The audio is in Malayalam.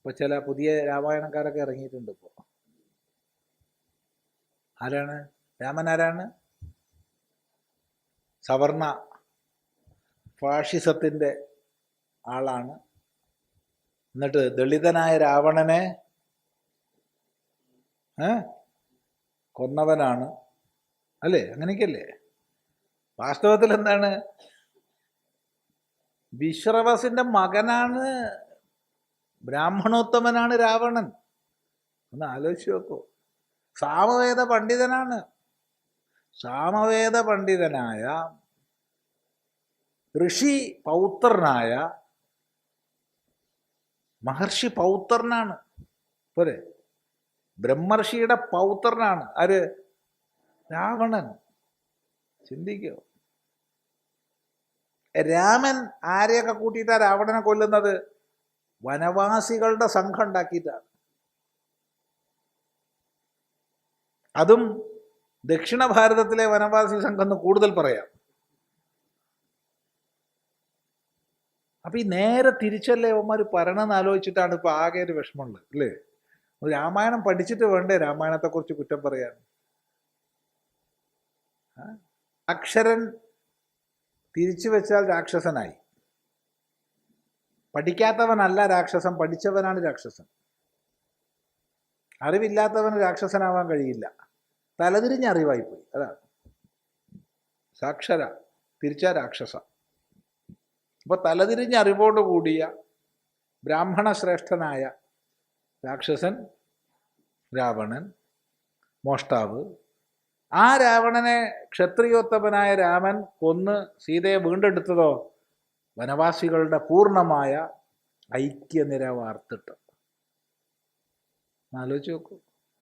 ഇപ്പൊ ചില പുതിയ രാമായണക്കാരൊക്കെ ഇറങ്ങിയിട്ടുണ്ട് ഇപ്പോൾ ആരാണ്? രാമൻ ആരാണ്? സവർണ ഫാഷിസത്തിന്റെ ആളാണ്. എന്നിട്ട് ദളിതനായ രാവണനെ കൊന്നവനാണ്. അല്ലേ? അങ്ങനെയൊക്കെയല്ലേ? വാസ്തവത്തിൽ എന്താണ്? വിശ്രവസിന്റെ മകനാണ് ബ്രാഹ്മണോത്തമനാണ് രാവണൻ. ഒന്ന് ആലോചിച്ച് നോക്കൂ. സാമവേദ പണ്ഡിതനാണ്. സാമവേദ പണ്ഡിതനായ ഋഷി പൗത്രനായ മഹർഷി പൗത്രനാണ്. പോരെ? ബ്രഹ്മർഷിയുടെ പൗത്രനാണ്. ആര്? രാവണൻ. ചിന്തിക്കോ. രാമൻ ആരെയൊക്കെ കൂട്ടിയിട്ടാ രാവണനെ കൊല്ലുന്നത്? വനവാസികളുടെ സംഘം ഉണ്ടാക്കിയിട്ടാണ് അതും ദക്ഷിണ ഭാരതത്തിലെ വനവാസി സംഘം എന്ന് കൂടുതൽ പറയാം. അപ്പൊ ഈ നേരെ തിരിച്ചല്ലേ അവന്മാർ പറയണമെന്ന് ആലോചിച്ചിട്ടാണ് ഇപ്പൊ ആകെ ഒരു വിഷമമുള്ളത് അല്ലേ? രാമായണം പഠിച്ചിട്ട് വേണ്ടേ രാമായണത്തെ കുറിച്ച് കുറ്റം പറയാൻ? അക്ഷരൻ തിരിച്ചു വെച്ചാൽ രാക്ഷസനായി. പഠിക്കാത്തവനല്ല രാക്ഷസൻ പഠിച്ചവനാണ് രാക്ഷസൻ. അറിവില്ലാത്തവന് രാക്ഷസനാവാൻ കഴിയില്ല. തലതിരിഞ്ഞ അറിവായിപ്പോയി അതാണ്. സാക്ഷര തിരിച്ച രാക്ഷസ. അപ്പൊ തലതിരിഞ്ഞ അറിവോട് കൂടിയ ബ്രാഹ്മണ ശ്രേഷ്ഠനായ രാക്ഷസൻ രാവണൻ മോഷ്ടാവ് ആ രാവണനെ ക്ഷത്രിയോത്തമനായ രാമൻ കൊന്ന് സീതയെ വീണ്ടെടുത്തതോ വനവാസികളുടെ പൂർണമായ ഐക്യനിര വാർത്തിട്ട്. ആലോചിച്ച് നോക്കൂ.